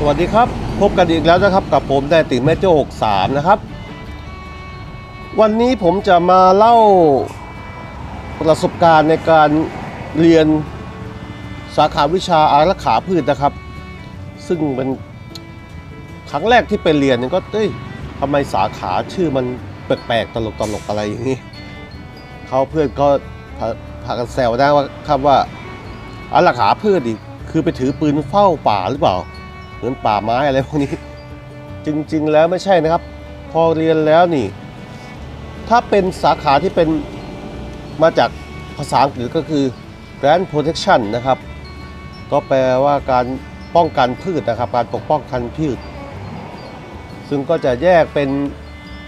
สวัสดีครับ พบกันอีกแล้วนะครับกับผมแต่ติแม่โจ้63 นะครับ วันนี้ผมจะมาเล่าประสบการณ์ในการเรียนสาขาวิชาอารักขาพืชนะครับ ซึ่งเป็นครั้งแรกที่ไปเรียนเนี่ยก็เอ้ยทำไมสาขาชื่อมันแปลกๆตลกๆอะไรอย่างนี้เขาเพื่อนก็พาพากันแซวได้ว่าครับว่าอารักขาพืชดิคือไปถือปืนเฝ้าป่าหรือเปล่า เหมือนป่าไม้อะไรพวกนี้ จริงๆแล้วไม่ใช่นะครับ พอเรียนแล้วนี่ ถ้าเป็นสาขาที่เป็นมาจากภาษาอังกฤษก็คือ Grand Protection นะครับ ก็แปลว่าการป้องกันพืชนะครับ การปกป้องกันพืช ซึ่งก็จะแยกเป็น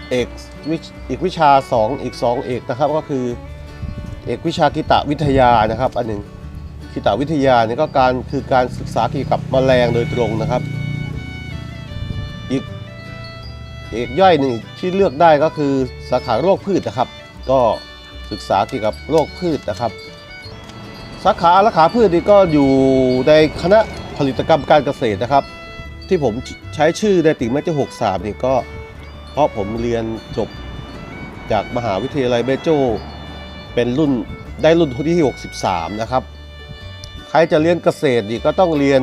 เอกวิชอีกวิชา 2 อีก 2 เอกนะครับ ก็คือเอกวิชากิตวิทยานะครับ อันหนึ่ง กิตวิทยาเนี่ยก็การคือการศึกษาเกี่ยวกับแมลงโดยตรงนะครับ อีกเอกย่อยหนึ่งที่เลือกได้ก็คือสาขาโรคพืชนะครับ ก็ศึกษาเกี่ยวกับโรคพืชนะครับ สาขาอารักขาพืชนี่ก็อยู่ในคณะผลิตกรรมการเกษตรนะครับ ที่ผมใช้ชื่อในติ่งแม่เจ้าหกสามนี่ก็ เพราะผมเรียนจบจากมหาวิทยาลัยแม่โจเป็นรุ่นได้รุ่นที่ 63 นะครับ ใครจะเรียนเกษตรนี่ก็ต้องเรียน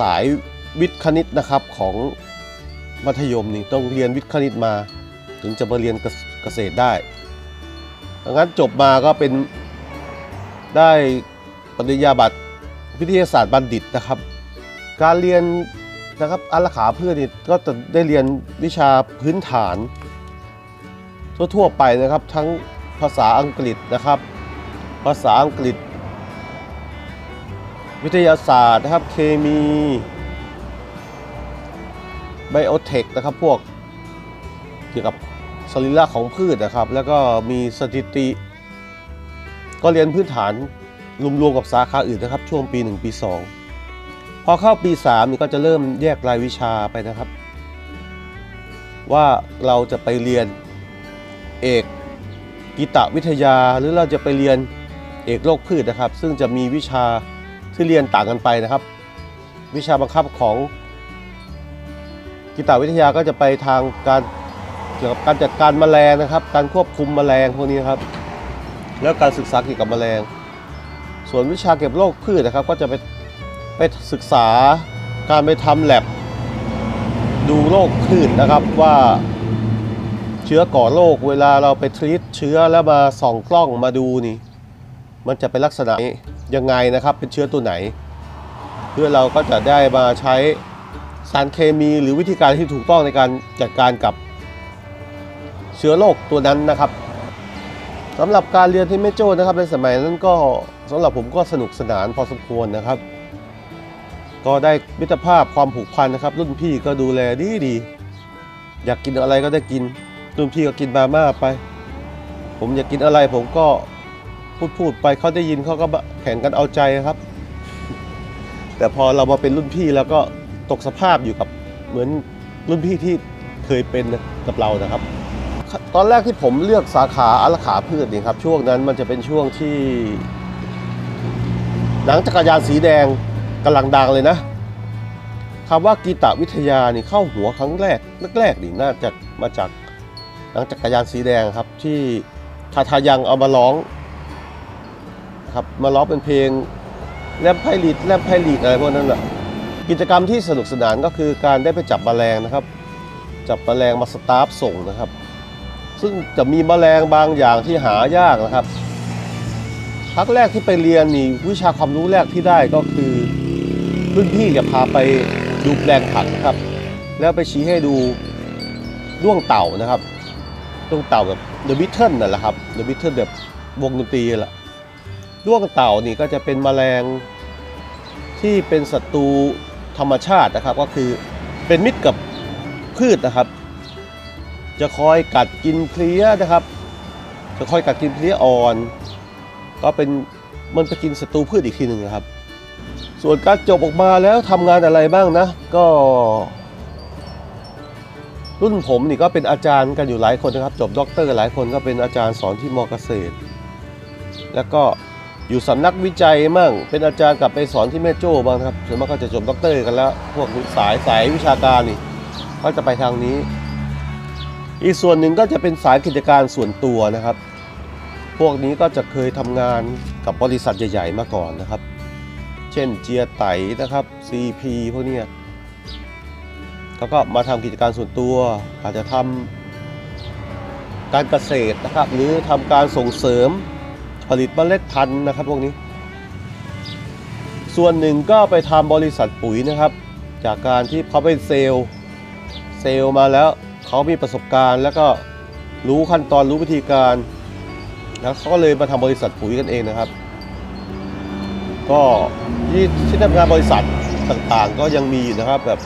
สายวิทย์คณิตนะครับของมัธยมนี่ต้องเรียนวิทย์คณิตมา ถึงจะมาเรียนเกษตรได้ดังนั้นจบมาก็เป็นได้ปริญญาบัตรวิทยาศาสตร์บัณฑิตนะครับ การเรียนนะครับอารักขาเพื่อนนี่ก็จะได้เรียนวิชาพื้นฐาน ทั่วๆไปนะครับ ทั้งภาษาอังกฤษนะครับ ภาษาอังกฤษ วิทยาศาสตร์นะครับ เคมีไบโอเทคนะครับพวกเกี่ยวกับสรีระของพืชนะครับ แล้วก็มีสถิติ ก็เรียนพื้นฐานรวมๆกับสาขาอื่นนะครับ ช่วงปี 1 ปี 2 พอเข้าปี 3 นี่ก็จะเริ่มแยกรายวิชาไปนะครับ ว่าเราจะไปเรียนเอกกีตวิทยาหรือเราจะไปเรียนเอกโรคพืชนะครับ ซึ่งจะมีวิชา ที่เรียนต่างกันไปนะครับ วิชาบังคับของกีตาวิทยาก็จะไปทางการเกี่ยวกับการจัดการแมลงนะครับ การควบคุมแมลงพวกนี้นครับ แล้วการศึกษาเกี่ยวกับแมลง ส่วนวิชาเก็บโรคพืชนะครับ ก็จะไปไปศึกษาการไปทำแลบดูโรคพืชนะครับว่าเชื้อก่อโรคเวลาเราไปทรีตเชื้อแล้วมาส่องกล้องมาดูนี่ มันจะเป็นลักษณะ ยังไงนะครับ เป็นเชื้อตัวไหน เพื่อเราก็จะได้มาใช้สารเคมีหรือวิธีการที่ถูกต้องในการจัดการกับเชื้อโรคตัวนั้นนะครับสำหรับการเรียนที่แม่โจ้นะครับในสมัยนั้นก็สำหรับผมก็สนุกสนานพอสมควรนะครับ ก็ได้มิตรภาพความผูกพันนะครับ รุ่นพี่ก็ดูแลดีดีอยากกินอะไรก็ได้กินรุ่นพี่ก็กินมาม่าไป ผมอยากกินอะไรผมก็ พูดพูดไปเขาได้ยินเขาก็แข่งกันเอาใจครับ แต่พอเรามาเป็นรุ่นพี่แล้วก็ตกสภาพอยู่กับเหมือนรุ่นพี่ที่เคยเป็นกับเรานะครับ ตอนแรกที่ผมเลือกสาขาอารักขาพืชนี่ครับ ช่วงนั้นมันจะเป็นช่วงที่ หนังจักรยานสีแดงกำลังดังเลยนะคำว่ากีตวิทยานี่เข้าหัวครั้งแรกแรกๆนี่น่าจะมาจากหนังจักรยานสีแดงครับที่ทาทายังเอามาร้อง ครับ มาร้องเป็นเพลงแลมไพลีดแลมไพลีดอะไรพวกนั้นแหละกิจกรรมที่สนุกสนานก็คือการได้ไปจับแมลงนะครับ จับแมลงมาสตาฟส่งนะครับ ซึ่งจะมีแมลงบางอย่างที่หายากนะครับครั้งแรกที่ไปเรียนนี่วิชาความรู้แรกที่ได้ก็คือรุ่นพี่จะพาไปดูแปลงผักนะครับ แล้วไปชี้ให้ดูด้วงเต่านะครับด้วงเต่าแบบเดอะบิทเทิลนั่นแหละครับเดอะบิทเทิลแบบวงดนตรีแหละ ด้วงเต่านี่ก็จะเป็นแมลงที่เป็นศัตรูธรรมชาตินะครับ ก็คือเป็นมิตรกับพืชนะครับ จะคอยกัดกินเพลี้ยนะครับ จะคอยกัดกินเพลี้ยอ่อน ก็เป็นมันไปกินศัตรูพืชอีกทีหนึ่งนะครับ ส่วนการจบออกมาแล้วทำงานอะไรบ้างนะ ก็ รุ่นผมนี่ก็เป็นอาจารย์กันอยู่หลายคนนะครับ จบด็อกเตอร์หลายคนก็เป็นอาจารย์สอนที่มอเกษตร แล้วก็ อยู่สำนักวิจัยมั่ง เป็นอาจารย์กลับไปสอนที่แม่โจ้บ้างครับส่วนมากก็จะจบด็อกเตอร์กันแล้ว พวกสายสายวิชาการนี่ก็จะไปทางนี้ อีกส่วนหนึ่งก็จะเป็นสายกิจการส่วนตัวนะครับ พวกนี้ก็จะเคยทำงานกับบริษัทใหญ่ ๆ มาก่อนนะครับ เช่นเจียไตนะครับ CP พวกนี้เขาก็มาทำกิจการส่วนตัว อาจจะทำการเกษตรนะครับ หรือทำการส่งเสริม ผลิตเมล็ดพันธุ์นะครับพวกนี้ ส่วนหนึ่งก็ไปทำบริษัทปุ๋ยนะครับ จากการที่เขาเป็นเซลล์เซลล์มาแล้วเขามีประสบการณ์แล้วก็รู้ขั้นตอนรู้วิธีการ แล้วเขาก็เลยมาทำบริษัทปุ๋ยกันเองนะครับ ก็ที่ที่ทำงานบริษัทต่างๆ ก็ยังมีอยู่นะครับแบบ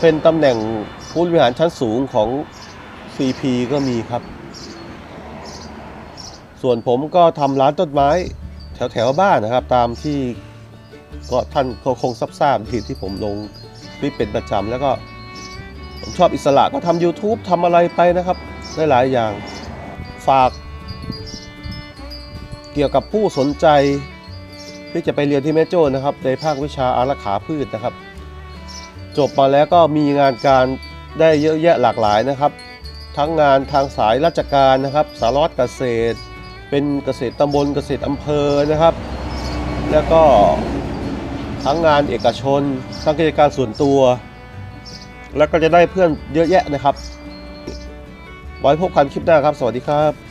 เป็นตำแหน่งผู้บริหารชั้นสูงของ CP ก็มีครับ ส่วนผมก็ทำร้านต้นไม้แถวแถวๆบ้านนะครับ ตามที่ก็ท่านก็คงทราบที่ที่ผมลงคลิปเป็นประจำแล้วก็ผมชอบอิสระก็ทำ YouTube ทำอะไรไปนะครับได้หลายอย่างฝากเกี่ยวกับผู้สนใจที่จะไปเรียนที่แม่โจ้นะครับ ในภาควิชาอารักขาพืชนะครับ จบมาแล้วก็มีงานการได้เยอะแยะหลากหลายนะครับ ทั้งงานทางสายราชการนะครับ สารวัตรเกษตร เป็นเกษตรตำบลเกษตรอำเภอนะครับ แล้วก็ทั้งงานเอกชนทั้งกิจการส่วนตัว แล้วก็จะได้เพื่อนเยอะแยะนะครับ ไว้พบกันคลิปหน้าครับ สวัสดีครับ